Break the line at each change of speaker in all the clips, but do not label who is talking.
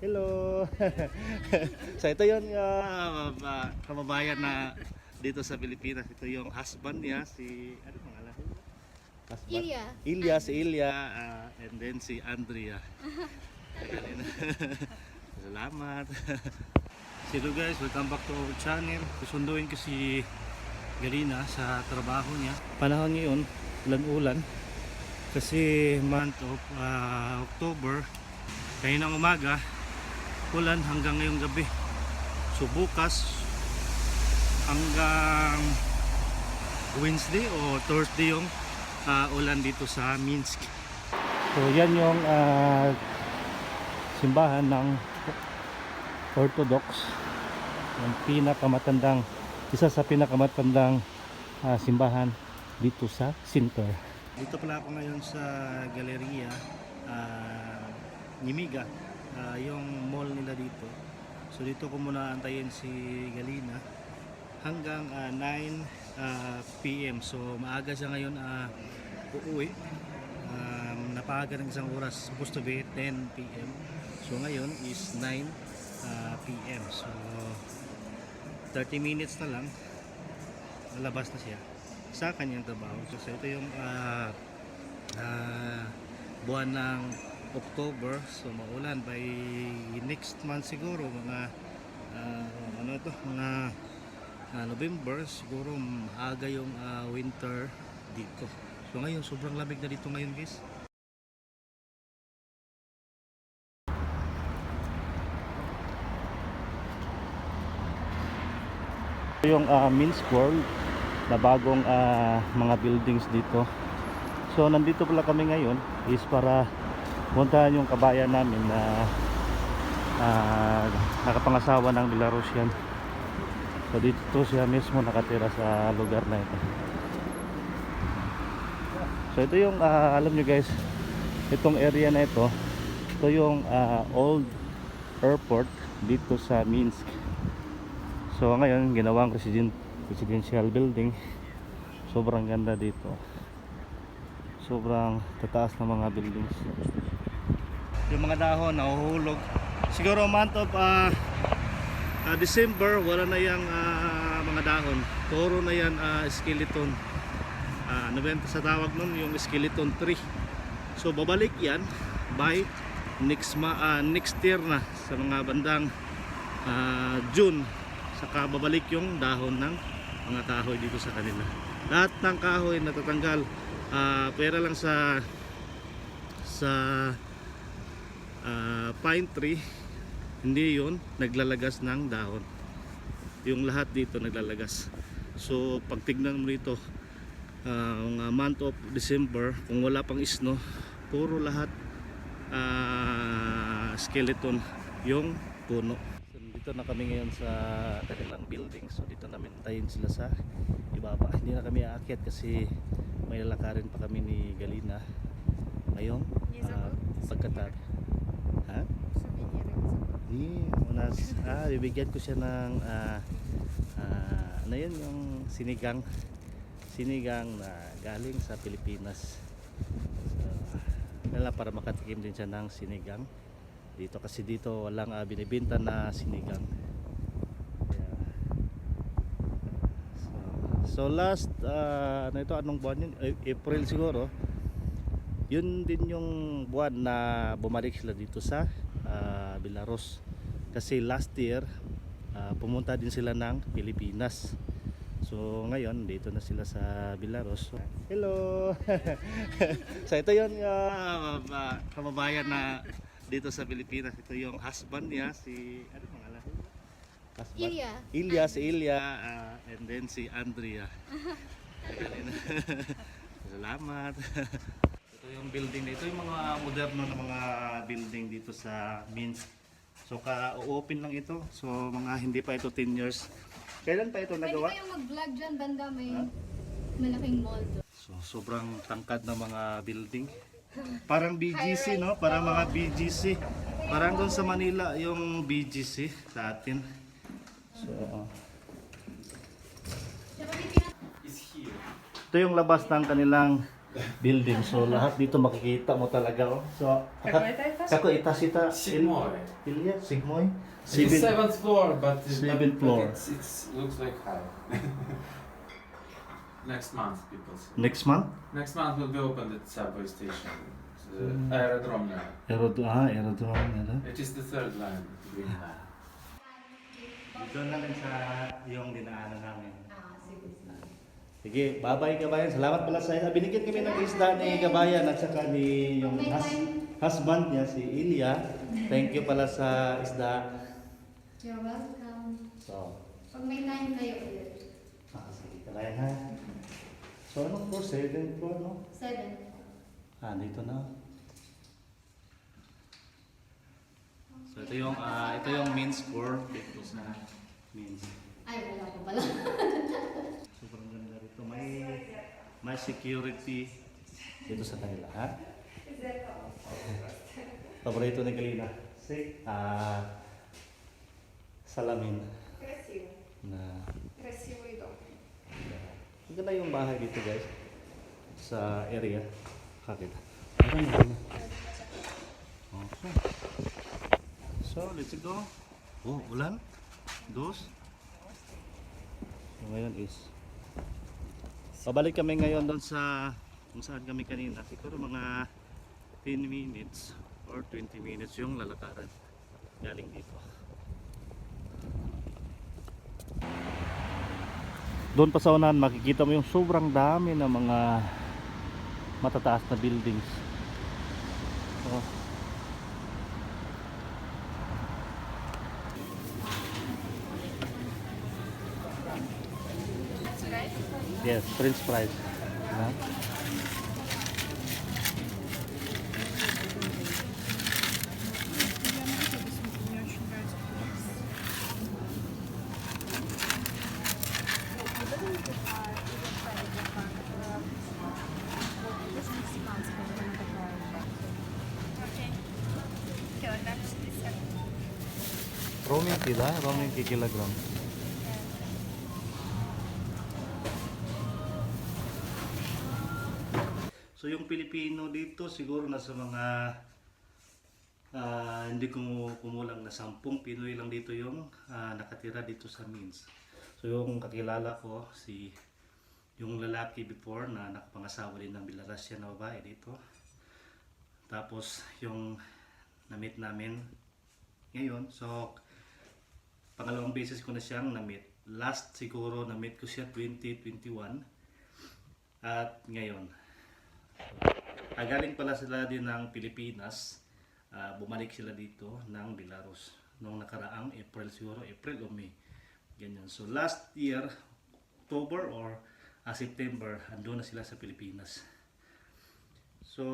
Hello. so ito yung uh, uh, kababayan na dito sa Pilipinas. Ito yung husband niya, si ano pangalan? Husband?
Ilya.
Ilya, si Ilya, uh, and then si Andrea. Salamat. So guys, welcome back to our channel. Susunduin ko si Galina sa trabaho niya. Panahon ngayon, ulan-ulan. Kasi month of uh, October, kaninang umaga, ulan hanggang ngayong gabi. So bukas, hanggang Wednesday o Thursday yung uh, ulan dito sa Minsk. So yan yung uh, simbahan ng Orthodox yung pinakamatandang isa sa pinakamatandang ah, simbahan dito sa Sinter. Dito pala ako ngayon sa Galeria uh, Nimiga, ah, yung mall nila dito. So dito ko muna antayin si Galina hanggang ah, 9 ah, PM. So maaga siya ngayon uh, uuwi. Um, napaga ng isang oras, supposed to be 10 PM. So ngayon is 9 ah, PM. So 30 minutes na lang lalabas na siya sa kanyang trabaho. So, ito yung ah, ah, buwan ng October. So maulan by next month siguro mga ah, ano ito mga ah, November siguro maaga yung ah, winter dito. So ngayon sobrang lamig na dito ngayon guys. Yung uh, Minsk World na bagong ah, mga buildings dito. So nandito pala kami ngayon is para puntahan yung kabayan namin na ah, nakapangasawa ng Belarusian. So dito siya mismo nakatira sa lugar na ito. So ito yung ah, alam nyo guys, itong area na ito, ito yung ah, old airport dito sa Minsk. So ngayon ginawang resident, residential building. Sobrang ganda dito. Sobrang tataas ng mga buildings. Yung mga dahon nahuhulog. Siguro month of ah, ah, December wala na yung ah, mga dahon. Puro na yan ah, skeleton. Ah, ano ba sa tawag nun? Yung skeleton tree. So babalik yan by next ma ah, next year na sa mga bandang ah, June saka babalik yung dahon ng mga kahoy dito sa kanila lahat ng kahoy natatanggal ah, pera lang sa sa ah, pine tree. Hindi yun naglalagas ng dahon. Yung lahat dito naglalagas. So pag tignan mo dito mga month of December kung wala pang snow puro lahat ah, skeleton yung puno. So, dito na kami ngayon sa kanilang building. So dito namin tayin sila sa ibaba. Hindi na kami aakyat kasi may lalakarin pa kami ni Galina ngayong pagkatag ha? Hindi, unas, ah, bibigyan ko siya ng ah, ah, ano yun yung sinigang sinigang na galing sa Pilipinas. So, nila para makatikim din siya ng sinigang. Dito kasi dito walang ah, binibenta na sinigang. Kaya, so, so last ah, ano ito anong buwan yun? A- April siguro. Yun din yung buwan na bumalik sila dito sa ah, Belarus. Kasi last year ah, pumunta din sila ng Pilipinas. So ngayon dito na sila sa Belarus. Hello! So ito yung ah, ah, kababayan na dito sa Pilipinas. Ito yung husband niya si ano pangalan? Husband?
Ilya.
Ilya si Ilya ah, and then si Andrea. Salamat yung building na ito yung mga moderno na mga building dito sa Minsk so ka-open lang ito so mga hindi pa ito 10 years kailan pa ito
Pwede
nagawa?
kayong mag-vlog dyan, banda may
Ha?
malaking mall doon.
So sobrang tangkad ng mga building parang BGC no? parang mga BGC parang doon sa Manila yung BGC sa atin so ito yung labas ng kanilang building. So lahat dito makikita mo talaga. Oh. So, kako itasita?
Sigmoy.
Ilya? Sigmoy?
It's seventh floor, but,
seventh floor.
But it's, it's looks like high. Next month, people say.
Next month?
Next month will be opened at subway station. The uh,
mm.
Aerodrome now.
Aerod ah, aerodrome nila.
It is the third line, green line.
Dito na rin sa yung dinaanan namin.
Sige.
bye-bye kabayan. Salamat pala sa Binigyan kami ng isda ni kabayan at saka ni yung hus- husband niya, si Ilya. Thank you pala sa isda.
You're welcome.
So,
Pag may time kayo ulit.
ah, sige kabayan ha. So, anong floor? Seventh floor, no?
Seven.
Ah, dito na. So, ito yung, ah, ito yung main score dito sa means.
Ay, wala ko pala.
Sobrang ganda rito. May, may security dito sa kanila, ha? Paborito ni Kalina. Si, ah, salamin
Красиво.
na
Красивый дом.
Ang ganda yung bahay dito guys. Sa area. Kakita. Ano na? Okay. So, let's go. Oh, ulan. Dos. So, ngayon is Pabalik kami ngayon doon sa kung saan kami kanina. Siguro mga 10 minutes or 20 minutes yung lalakaran galing dito. Doon pa sa unahan makikita mo yung sobrang dami ng mga matataas na buildings. Oh. Yes, French fries. Да? Роуминки, да? Роуминки килограмм. So yung Pilipino dito siguro nasa mga ah, hindi ko kumulang na sampung Pinoy lang dito yung ah, nakatira dito sa Mins. So yung kakilala ko si yung lalaki before na nakapangasawa din ng Bilarasya na babae dito. Tapos yung na-meet namin ngayon. So pangalawang beses ko na siyang na-meet. Last siguro na-meet ko siya 2021 at ngayon Ah, galing pala sila din ng Pilipinas. Ah, bumalik sila dito ng Belarus noong nakaraang April siguro, April o May. Ganyan. So last year, October or ah, September, andun na sila sa Pilipinas. So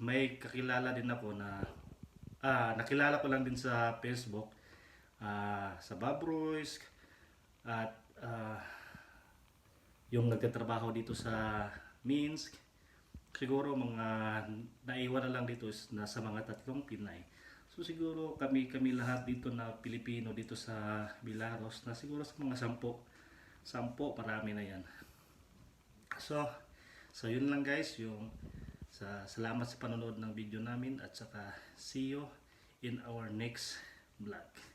may kakilala din ako na ah, nakilala ko lang din sa Facebook ah, sa Babroysk at ah, yung nagtatrabaho dito sa Minsk siguro mga naiwan na lang dito is nasa mga tatlong Pinay. So siguro kami kami lahat dito na Pilipino dito sa Belarus na siguro sa mga sampo. Sampo, marami na yan. So, so yun lang guys, yung sa salamat sa panonood ng video namin at saka see you in our next vlog.